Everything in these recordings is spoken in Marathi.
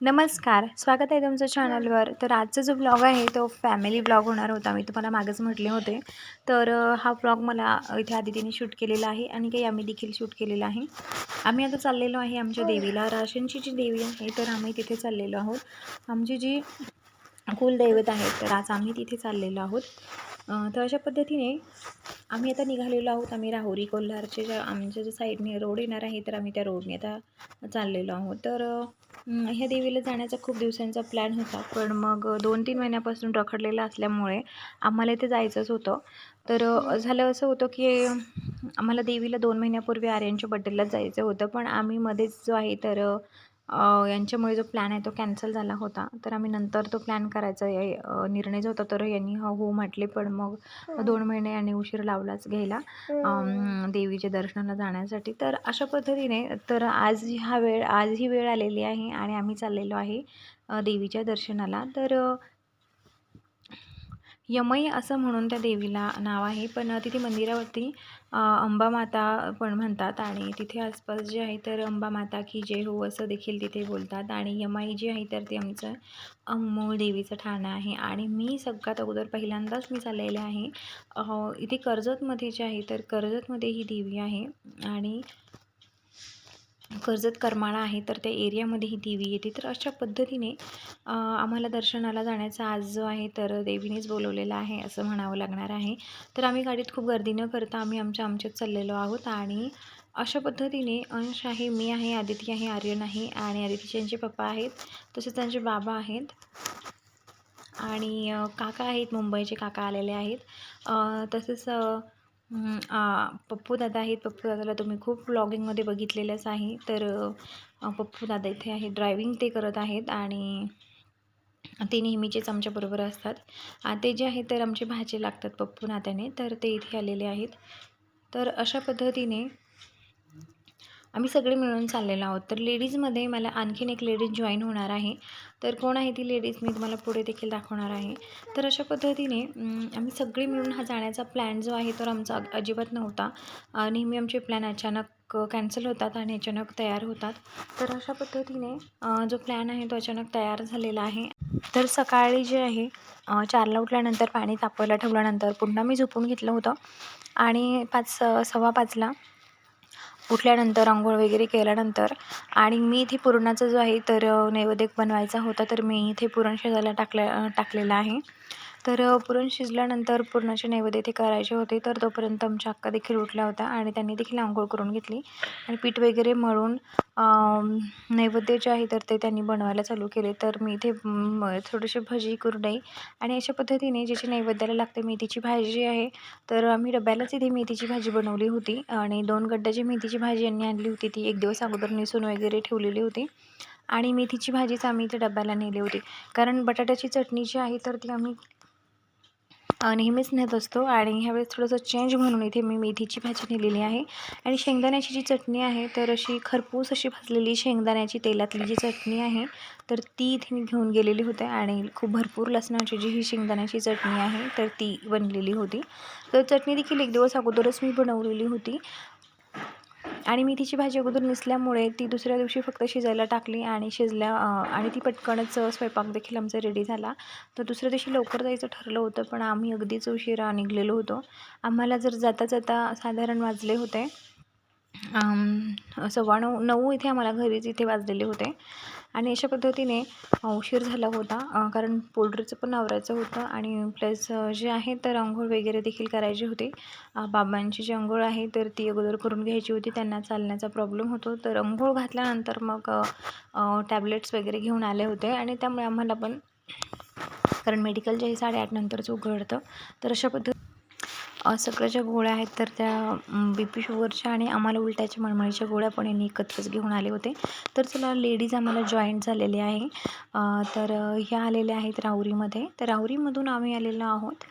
नमस्कार. स्वागत आहे तुमचं चॅनलवर तर आजचा जो ब्लॉग आहे तो फॅमिली ब्लॉग होणार होता. मी तुम्हाला मागच म्हटले होते. तर हा ब्लॉग मला इथे आदितीने शूट केलेला आहे आणि काही आम्ही देखील शूट केलेला आहे. आम्ही आता चाललेलो आहे आमच्या देवीला. राशनची जी देवी आहे तर आम्ही तिथे चाललेलो आहोत. आमची जी कुलदैवत आहे तर आज आम्ही तिथे चाललेलो आहोत. तर अशा पद्धतीने आम्ही आता निघालेलो आहोत. आम्ही राहुरी कोल्हारचे ज्या आमच्या ज्या साईडने रोड येणार आहे तर आम्ही त्या रोडने आता चाललेलो आहोत. तर ह्या देवीला जाण्याचा खूप दिवसांचा प्लॅन होता. पण मग दोन तीन महिन्यापासून रखडलेला असल्यामुळे आम्हाला इथे जायचंच होतं. तर झालं असं होतं की आम्हाला देवीला दोन महिन्यापूर्वी आर्यांच्या बड्डेलाच जायचं होतं. पण आम्ही मध्येच जो आहे तर यांच्यामुळे जो प्लॅन आहे तो कॅन्सल झाला होता. तर आम्ही नंतर तो प्लॅन करायचा. निर्णय जो होता तर यांनी हो हो म्हटले. पण मग दोन महिने यांनी उशीर लावलाच घ्यायला देवीच्या दर्शनाला जाण्यासाठी. तर अशा पद्धतीने तर आज हा वेळ आज ही वेळ आलेली आहे आणि आम्ही चाललेलो आहे देवीच्या दर्शनाला. तर यमई असं म्हणून त्या देवीला नाव आहे. पण तिथे मंदिरावरती अंबामाता अंबा माता पण म्हणतात आणि तिथे आसपास जे आहे तर अंबा माता की जय हो असं देखील तिथे बोलतात. आणि यमाई जी आहे तर ते आमचं अमोल मूळ देवीचं ठाणं आहे. आणि मी सगळ्यात अगोदर पहिल्यांदाच मी चाललेले आहे. इथे कर्जतमध्ये जे आहे तर कर्जतमध्ये ही देवी आहे. आणि कर्जत करमाळा आहे तर त्या एरियामध्ये ही देवी येते. तर अशा पद्धतीने आम्हाला दर्शनाला जाण्याचा आज जो आहे तर देवीनेच बोलवलेला आहे असं म्हणावं लागणार आहे. तर आम्ही गाडीत खूप गर्दी न करता आम्ही आमच्या आमच्यात चाललेलो आहोत आणि अशा पद्धतीने अंश आहे मी आहे आदिती आहे आर्यन आहे आणि आदितीचे यांचे पप्पा आहेत तसेच त्यांचे बाबा आहेत आणि काका आहेत मुंबईचे काका आलेले आहेत. तसेच पप्पू दादा आहेत. पप्पू दादाला तुम्ही खूप ब्लॉगिंगमध्ये बघितलेलंच आहे. तर पप्पू दादा इथे आहे. ड्रायविंग ते करत आहेत आणि ते नेहमीचेच आमच्याबरोबर असतात. ते जे आहेत तर आमचे भाचे लागतात पप्पू नात्याने. तर ते इथे आलेले आहेत. तर अशा पद्धतीने आम्ही सगळे मिळून चाललेलो आहोत. तर लेडीजमध्ये मला आणखीन एक लेडीज जॉईन होणार आहे. तर कोण आहे ती लेडीज मी तुम्हाला पुढे देखील दाखवणार आहे. तर अशा पद्धतीने आम्ही सगळे मिळून हा जाण्याचा प्लॅन जो आहे तर आमचा अजिबात नव्हता. नेहमी आमचे प्लॅन अचानक कॅन्सल होतात आणि अचानक तयार होतात. तर अशा पद्धतीने जो प्लॅन आहे तो अचानक तयार झालेला आहे. तर सकाळी जे आहे चारला उठल्यानंतर पाणी तापवायला ठेवल्यानंतर पुन्हा मी झोपून घेतलं होतं. आणि पाच सव्वा पाचला उठल्यानंतर आंघोळ वगैरे केल्यानंतर आणि मी इथे पुरणाचा जो आहे तर नैवेद्य बनवायचा होता तर मी इथे पुरण शिजायला टाकल्या टाकलेलं आहे. तर पुरण शिजल्यानंतर पुरणाचे नैवेद्य ते करायचे होते. तर तोपर्यंत आमच्या अक्का देखील उठल्या होत्या आणि त्यांनी देखील आंघोळ करून घेतली. आणि पीठ वगैरे मळून नैवेद्य जे आहे तर ते त्यांनी बनवायला चालू केले. तर मी इथे थोडीशी भजी कुरडई आणि अशा पद्धतीने ज्याची नैवेद्याला लागते मेथीची भाजी आहे तर आम्ही डब्यालाच इथे मेथीची भाजी बनवली होती. आणि दोन गड्ड्याची मेथीची भाजी यांनी आणली होती ती एक दिवस अगोदर निसून वगैरे ठेवलेली होती. आणि मेथीची भाजीच आम्ही इथे डब्याला नेली होती. कारण बटाट्याची चटणी जी आहे तर ती आम्ही नेहमीच नेत असतो आणि ह्यावेळेस थोडंसं चेंज म्हणून इथे मी मेथीची भाजी नेलेली आहे. आणि शेंगदाण्याची जी चटणी आहे तर अशी खरपूस अशी भाजलेली शेंगदाण्याची तेलातली जी चटणी आहे तर ती इथे मी घेऊन गेलेली होते आणि खूप भरपूर लसणाची जी ही शेंगदाण्याची चटणी आहे तर ती बनलेली होती. तर चटणी देखील एक दिवस अगोदरच मी बनवलेली होती. आणि मेथीची भाजी अगोदर नसल्यामुळे ती दुसऱ्या दिवशी फक्त शिजायला टाकली आणि शिजल्या आणि ती पटकनच स्वयंपाक देखील आमचा रेडी झाला. तर दुसऱ्या दिवशी लवकर जायचं ठरलं होतं पण आम्ही अगदीच उशिरा निघलेलो होतो. आम्हाला जर जाता जाता साधारण वाजले होते सव्वा नऊ नऊ इथे आम्हाला घरीच इथे वाजलेले होते. आणि अशा पद्धतीने उशीर झाला होता. कारण पोल्ट्रीचं पण आवरायचं होतं आणि प्लस जे आहे तर आंघोळ वगैरे देखील करायची होती. बाबांची जी आंघोळ आहे तर ती अगोदर करून घ्यायची होती. त्यांना चालण्याचा प्रॉब्लेम होतो. तर आंघोळ घातल्यानंतर मग टॅबलेट्स वगैरे घेऊन आले होते आणि त्यामुळे आम्हाला पण कारण मेडिकल जे आहे साडेआठ नंतरच उघडतं. तर अशा पद्धती सगळ्या ज्या गोळ्या आहेत तर त्या बी पी शुगरच्या आणि आम्हाला उलट्याच्या मळमळीच्या गोळ्या पण यांनी एकत्रच घेऊन आले होते. तर चला लेडीज आम्हाला जॉईंट झालेले आहे. तर ह्या आलेल्या आहेत राहुरीमध्ये. तर राहुरीमधून आम्ही आलेलो आहोत.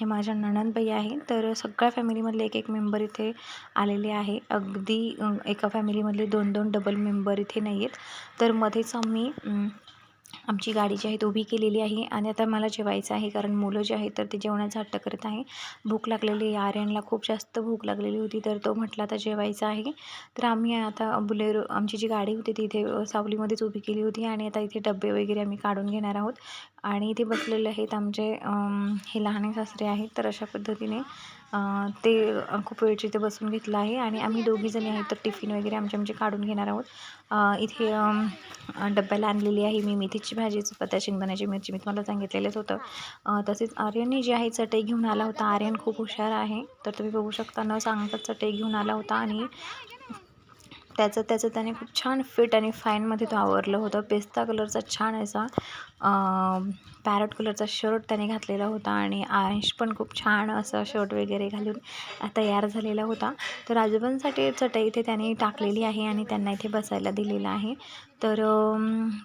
हे माझ्या नणंदबाई आहे तर सगळ्या फॅमिलीमधले एक एक मेंबर इथे आलेले आहे. अगदी एका फॅमिलीमधले दोन दोन डबल मेंबर इथे नाही आहेत तर मध्येच आम्ही आमची गाडी जी आहे ती उभी केलेली आहे आणि आता मला जेवायचं आहे कारण मुलं जे आहेत तर ते जेवणाचा हट्ट करत आहे. भूक लागलेली आहे. आर्यनला खूप जास्त भूक लागलेली होती तर तो म्हटला आता जेवायचं आहे. तर आम्ही आता बुलेरो आमची जी गाडी होती ती इथे सावलीमध्येच उभी केली होती आणि आता इथे डबे वगैरे आम्ही काढून घेणार आहोत. आणि इथे बसलेले आहेत आमचे हे लहाने सासरे आहेत. तर अशा पद्धतीने ते खूप वेळची इथे बसून घेतलं आहे. आणि आम्ही दोघीजणी आहेत तर टिफिन वगैरे आमचे आमचे काढून घेणार आहोत. इथे डब्याला आणलेली आहे मी मेथीची भाजी चपात्या शेंगदाण्याची मिरची मी तुम्हाला सांगितलेलंच होतं. तसेच आर्यनने जी आहे चटई घेऊन आला होता. आर्यन खूप हुशार आहे. तर तुम्ही बघू शकता न सांगता चटई घेऊन आला होता आणि त्याचं त्याचं त्याने खूप छान फिट आणि फाईनमध्ये तो आवरलं होतं. पेस्ता कलरचा छान असा पॅरट कलरचा शर्ट त्याने घातलेला होता आणि आयश पण खूप छान असं शर्ट वगैरे घालून तयार झालेला होता. तर आजोबांसाठी चटई इथे त्याने टाकलेली आहे आणि त्यांना इथे बसायला दिलेलं आहे. तर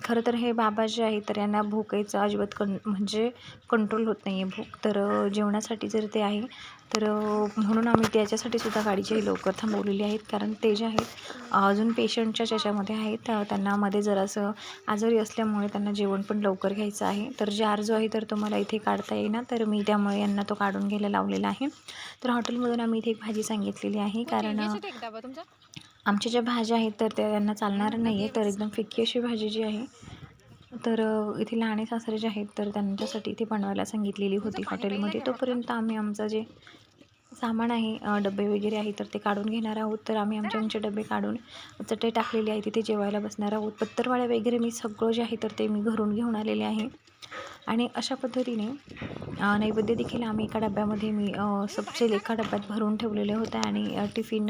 खरं तर हे बाबा जे आहे तर यांना भूकेचं अजिबात कं म्हणजे कंट्रोल होत नाही आहे भूक. तर जेवणासाठी जर ते आहे तर म्हणून आम्ही त्याच्यासाठी सुद्धा गाडीची लवकर थांबवलेली आहेत. कारण ते जे आहेत अजून पेशंटच्या ज्याच्यामध्ये आहेत त्यांना मध्ये जरासं आजारी असल्यामुळे त्यांना जेवण पण लवकर घ्यायचं आहे. तर जार जो आहे तर तो मला इथे काढता येईना. तर मी त्यामुळे यांना तो काढून घ्यायला लावलेला आहे. तर हॉटेलमधून आम्ही इथे एक भाजी सांगितलेली आहे. कारण आमच्या ज्या भाज्या आहेत तर त्या त्यांना चालणार नाही आहे तर एकदम फिक्की अशी भाजी जी आहे तर इथे लहाने सासरे जे आहेत तर त्यांच्यासाठी इथे बनवायला सांगितलेली होती हॉटेलमध्ये. तोपर्यंत आम्ही आमचं जे सामान आहे डबे वगैरे आहे तर ते काढून घेणार आहोत. तर आम्ही आमचे आमचे डबे काढून चटई टाकलेली आहे तिथे जेवायला बसणार आहोत. पत्तरवाळ्या वगैरे मी सगळं जे आहे तर ते मी घरून घेऊन आलेले आहे. आणि अशा पद्धतीने नैवेद्य देखील आम्ही एका डब्यामध्ये मी सबचेल एका डब्यात भरून ठेवलेले होते आणि टिफिन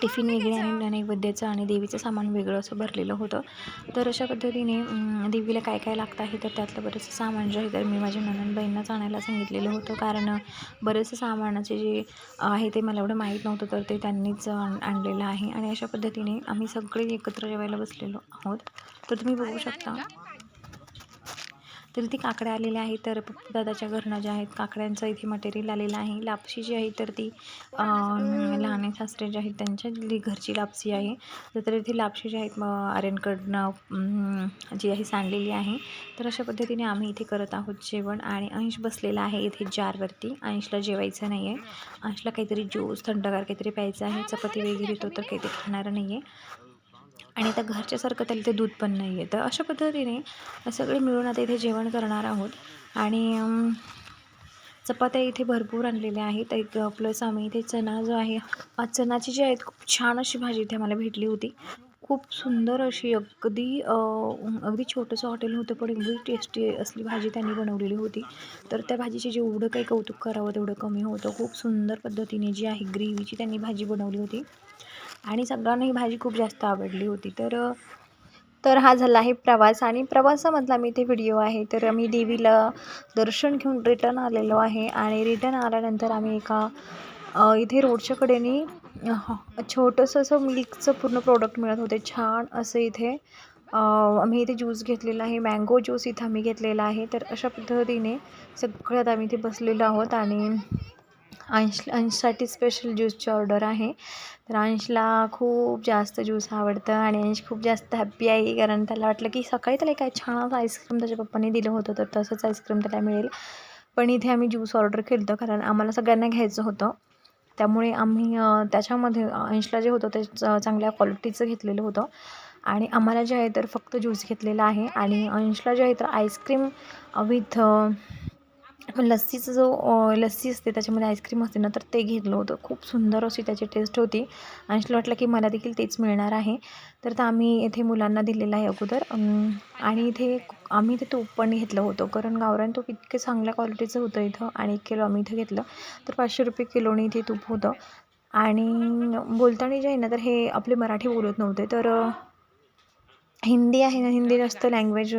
टिफिन वेगळे आणि नैवेद्याचं आणि देवीचं सामान वेगळं असं भरलेलं होतं. तर अशा पद्धतीने देवीला काय काय लागतं आहे तर त्यातलं बरंचसं सामान जे आहे तर मी माझ्या ननंदबाईंनाच आणायला सांगितलेलं होतं. कारण बरेचसं सामानाचे जे आहे ते मला एवढं माहीत नव्हतं तर ते त्यांनीच आण आणलेलं आहे. आणि अशा पद्धतीने आम्ही सगळे एकत्र जेवायला बसलेलो आहोत. तर तुम्ही बघू शकता. तर इथे काकड्या आलेल्या आहेत. तर दादाच्या घरनं ज्या आहेत काकड्यांचं इथे मटेरियल आलेलं आहे. लापशी जी आहे तर ती लहान सासरे जे आहेत त्यांच्या जी घरची लापसी आहे. तर इथे लापशी जी आहेत आर्यनकडनं जी आहे सांडलेली आहे. तर अशा पद्धतीने आम्ही इथे करत आहोत जेवण. आणि अंश बसलेला आहे इथे जारवरती अंशला जेवायचं नाही आहे अंशला काहीतरी ज्यूस थंडगार काहीतरी प्यायचं आहे. चपाती वगैरे तो तर काहीतरी खाणार नाही आहे आणि आता घरच्यासारखं त्याला ते दूध पण नाही आहे तर अशा पद्धतीने सगळे मिळून आता इथे जेवण करणार आहोत. आणि चपात्या इथे भरपूर आणलेल्या आहेत. एक प्लस आम्ही इथे चणा जो आहे चणाची जी आहेत खूप छान अशी भाजी इथे मला भेटली होती. खूप सुंदर अशी अगदी अगदी छोटंसं हॉटेल होतं पण एवढी टेस्टी असली भाजी त्यांनी बनवलेली होती. तर त्या भाजीचे जेवढं काही कौतुक करावं तेवढं कमी होतं. खूप सुंदर पद्धतीने जी आहे ग्रेव्हीची त्यांनी भाजी बनवली होती. आणि सगळ्यांना ही भाजी खूप जास्त आवडली होती. तर तर हा झाला आहे प्रवास आणि प्रवासामधला मी ते व्हिडिओ आहे. तर आम्ही देवीला दर्शन घेऊन रिटर्न आलेलो आहे आणि रिटर्न आल्यानंतर आम्ही एका इथे रोडच्या कडेने ह- छोटंसं असं मिल्कचं पूर्ण प्रोडक्ट मिळत होते. छान असं इथे आम्ही इथे ज्यूस घेतलेला आहे. मँगो ज्यूस इथं आम्ही घेतलेला आहे. तर अशा पद्धतीने सगळ्यात आम्ही इथे बसलेलो आहोत आणि अंश अंशसाठी स्पेशल ज्यूसची ऑर्डर आहे. तर अंशला खूप जास्त ज्यूस आवडतं आणि अंश खूप जास्त हॅप्पी आहे. कारण त्याला वाटलं की सकाळी त्याला काय छान असं आईस्क्रीम त्याच्या पप्पाने दिलं होतं तर तसंच आईस्क्रीम त्याला मिळेल. पण इथे आम्ही ज्यूस ऑर्डर केलं होतं कारण आम्हाला सगळ्यांना घ्यायचं होतं. त्यामुळे आम्ही त्याच्यामध्ये अंशला जे होतं ते चांगल्या क्वालिटीचं घेतलेलं होतं. आणि आम्हाला जे आहे तर फक्त ज्यूस घेतलेला आहे. आणि अंशला जे आहे तर आईस्क्रीम विथ लस्सीचं जो लस्सी असते त्याच्यामध्ये आईस्क्रीम असते ना तर ते घेतलं होतं. खूप सुंदर अशी त्याची टेस्ट होती. अंशला वाटलं की मला देखील तेच मिळणार आहे. तर तर आम्ही इथे मुलांना दिलेलं आहे अगोदर. आणि इथे आम्ही इथे तूप पण घेतलं होतं. कारण गावरान तूप इतके चांगल्या क्वालिटीचं होतं इथं. आणि एक किलो आम्ही इथं घेतलं. तर पाचशे रुपये किलोने इथे तूप होतं. आणि बोलताना जे आहे ना तर हे आपले मराठी बोलत नव्हते. तर हिंदी आहे ना हिंदी जास्त लँग्वेज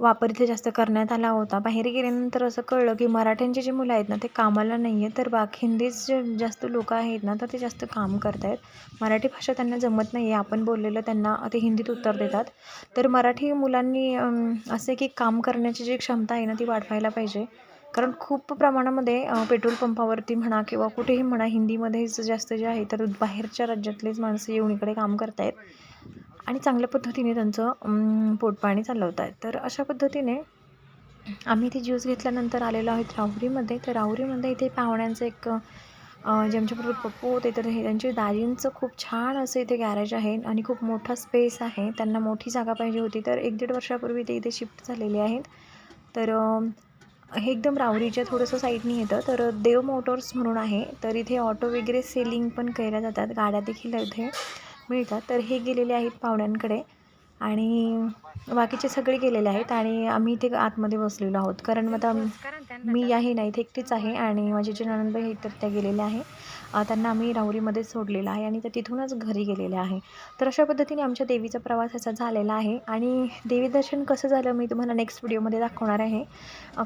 वापर इथे जास्त करण्यात आला होता. बाहेर गेल्यानंतर असं कळलं की मराठ्यांची जी मुलं आहेत ना ते कामाला नाही आहेत. तर बाकी हिंदीच जे जास्त लोकं आहेत ना तर ते जास्त काम करत आहेत मराठी भाषा त्यांना जमत नाही आहे आपण बोललेलं त्यांना ते हिंदीत उत्तर देतात. तर मराठी मुलांनी असे की काम करण्याची जी क्षमता आहे ना ती वाढवायला पाहिजे. कारण खूप प्रमाणामध्ये पेट्रोल पंपावरती म्हणा किंवा कुठेही म्हणा हिंदीमध्येच जास्त जे आहे तर बाहेरच्या राज्यातलेच माणसं येऊन इकडे काम करत आहेत आणि चांगल्या पद्धतीने त्यांचं पोटपाणी चालवत आहेत. तर अशा पद्धतीने आम्ही इथे ज्यूस घेतल्यानंतर आलेलो आहोत राहुरीमध्ये. तर राहुरीमध्ये इथे पाहुण्यांचं एक अं, जे पप्पू होते तर हे त्यांचे दाजींचं खूप छान असं इथे गॅरेज आहे आणि खूप मोठा स्पेस आहे. त्यांना मोठी जागा पाहिजे होती. तर एक दीड वर्षापूर्वी ते इथे शिफ्ट झालेले आहेत. तर हे एकदम राहुरीच्या थोडंसं साईडने येतं. तर देव मोटर्स म्हणून आहे. तर इथे ऑटो वगैरे सेलिंग पण केल्या जातात. गाड्या देखील इथे. मिळतात तर हे गेलेले आहेत पाहुण्यांकडे आणि बाकीचे सगळे गेलेले आहेत आणि आम्ही इथे आतमध्ये बसलेलो आहोत. कारण आता मी आहे नाही इथे एकटीच आहे आणि माझे जे ननंदबाई आहेत तर त्या गेलेल्या आहे. त्यांना आम्ही राहुरीमध्ये सोडलेलं आहे आणि त्या तिथूनच घरी गेलेल्या आहे. तर अशा पद्धतीने आमच्या देवीचा प्रवास असा झालेला आहे. आणि देवी दर्शन कसं झालं मी तुम्हाला नेक्स्ट व्हिडिओमध्ये दाखवणार आहे.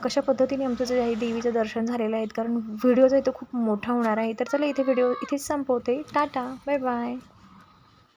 कशा पद्धतीने आमचं जे आहे देवीचं दर्शन झालेलं आहे. कारण व्हिडिओ जो आहे तो खूप मोठा होणार आहे. तर चला इथे व्हिडिओ इथेच संपवते. टाटा. Bye bye